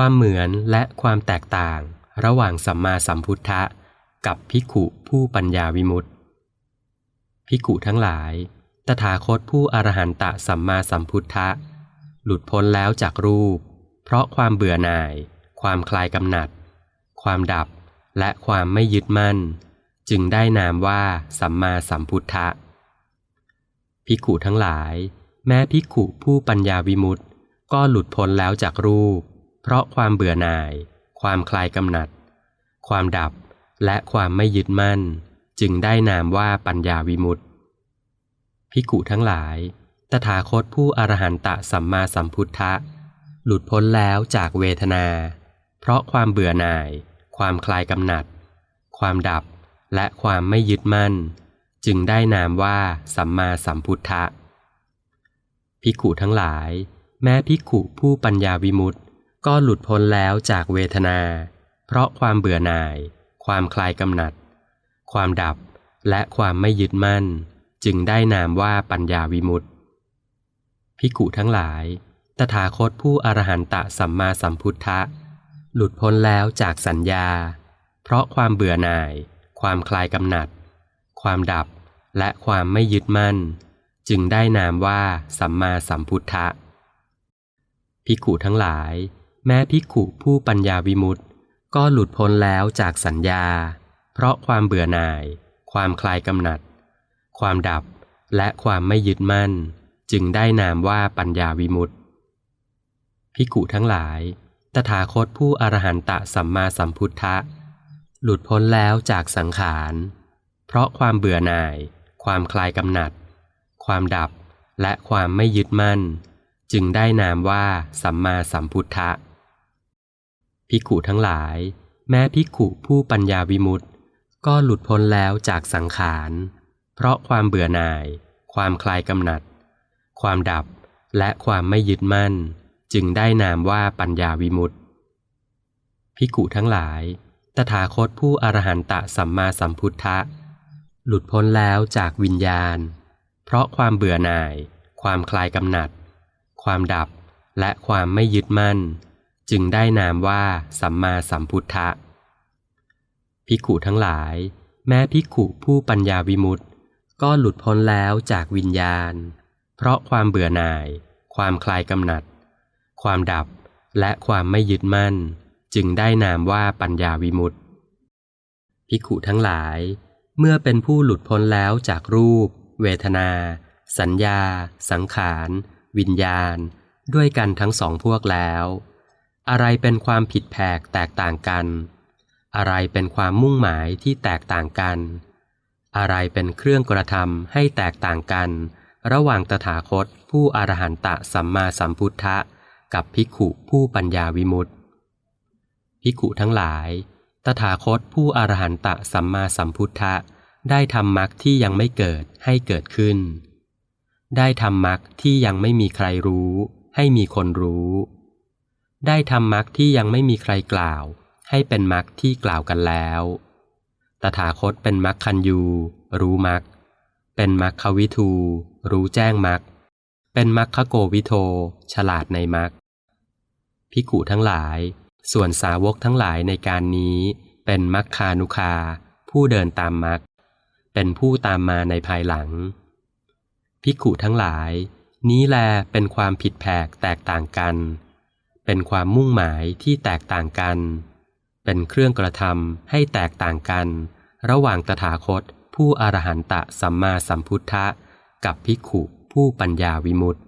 ความเหมือนและความแตกต่าง ระหว่างสัมมาสัมพุทธะ กับภิกุผู้ปัญญาวิมุตติภิกุทั้งหลาย ตถาคตผู้อรหันตะสัมมาสัมพุทธะ หลุดพ้นแล้วจากรูป เพราะความเบื่อหน่าย ความคลายกำหนัด ความดับ และความไม่ยึดมั่น จึงได้นามว่าสัมมาสัมพุทธะภิกุทั้งหลาย แม้ภิกุผู้ปัญญาวิมุตติ ก็หลุดพ้นแล้วจากรูป เพราะความเบื่อหน่าย ความคลายกำหนัด ความดับและความไม่ยึดมั่น จึงได้นามว่าปัญญาวิมุตติภิกขุทั้งหลาย ตถาคตผู้อรหันตะสัมมาสัมพุทธะ หลุดพ้นแล้วจากเวทนา เพราะความเบื่อหน่าย ความคลายกำหนัด ความดับและความไม่ยึดมั่น จึงได้นามว่าสัมมาสัมพุทธะภิกขุทั้งหลาย แม้ภิกขุผู้ปัญญาวิมุตติ ก็หลุดพ้นแล้วจากเวทนา เพราะความเบื่อหน่าย ความคลายกำหนัด ความดับและความไม่ยึดมั่น จึงได้นามว่าปัญญาวิมุตติภิกขุทั้งหลาย ตถาคตผู้อรหันตะสัมมาสัมพุทธะ หลุดพ้นแล้วจากสัญญา เพราะความเบื่อหน่าย ความคลายกำหนัด ความดับและความไม่ยึดมั่น จึงได้นามว่าสัมมาสัมพุทธะภิกขุทั้งหลาย แม้ภิกขุผู้ปัญญาวิมุตติก็หลุดพ้นแล้วจากสัญญา เพราะความเบื่อหน่าย ความคลายกำหนัด ความดับและความไม่ยึดมั่น จึงได้นามว่าปัญญาวิมุตติภิกขุทั้งหลาย ตถาคตผู้อรหันตะสัมมาสัมพุทธะ หลุดพ้นแล้วจากสังขาร เพราะความเบื่อหน่าย ความคลายกำหนัด ความดับและความไม่ยึดมั่น จึงได้นามว่าสัมมาสัมพุทธะ ภิกขุทั้งหลาย แม้ภิกขุผู้ปัญญาวิมุตติก็หลุดพ้นแล้วจากสังขาร เพราะความเบื่อหน่าย ความคลายกำหนัด ความดับและความไม่ยึดมั่น จึงได้นามว่าปัญญาวิมุตติภิกขุทั้งหลาย ตถาคตผู้อรหันตะสัมมาสัมพุทธะ หลุดพ้นแล้วจากวิญญาณ เพราะความเบื่อหน่าย ความคลายกำหนัด ความดับและความไม่ยึดมั่น จึงได้นามว่า สัมมาสัมพุทธะภิกขุทั้งหลาย แม้ภิกขุผู้ปัญญาวิมุตติก็หลุดพ้นแล้วจากวิญญาณ เพราะความเบื่อหน่าย ความคลายกำหนัด ความดับและความไม่ยึดมั่น จึงได้นามว่าปัญญาวิมุตติภิกขุทั้งหลาย เมื่อเป็นผู้หลุดพ้นแล้วจากรูป เวทนา สัญญา สังขาร วิญญาณ ด้วยกันทั้งสองพวกแล้ว อะไรเป็นความผิดแผกแตกต่างกัน อะไรเป็นความมุ่งหมายที่แตกต่างกัน อะไรเป็นเครื่องกระทำให้แตกต่างกัน ระหว่างตถาคตผู้อรหันตะสัมมาสัมพุทธะ กับภิกขุผู้ปัญญาวิมุตติภิกขุทั้งหลาย ตถาคตผู้อรหันตะสัมมาสัมพุทธะ ได้ทำมรรคที่ยังไม่เกิดให้เกิดขึ้น ได้ทำมรรคที่ยังไม่มีใครรู้ ให้มีคนรู้ ได้ทำมรรคที่ยังไม่มีใครกล่าว ให้เป็นมรรคที่กล่าวกันแล้ว ตถาคตเป็นมรรคคันยู รู้มรรค เป็นมรรควิทู รู้แจ้งมรรค เป็นมรรคโกวิโท ฉลาดในมรรคภิกุทั้งหลาย ส่วนสาวกทั้งหลายในการนี้ เป็นมัคคานุคา ผู้เดินตามมรรค เป็นผู้ตามมาในภายหลังภิกุทั้งหลาย นี้แลเป็นความผิดแผกแตกต่างกัน เป็นความมุ่งหมายที่แตกต่างกัน เป็นเครื่องกระทำให้แตกต่างกัน ระหว่างตถาคตผู้อรหันตะสัมมาสัมพุทธะ กับภิกขุผู้ปัญญาวิมุตติ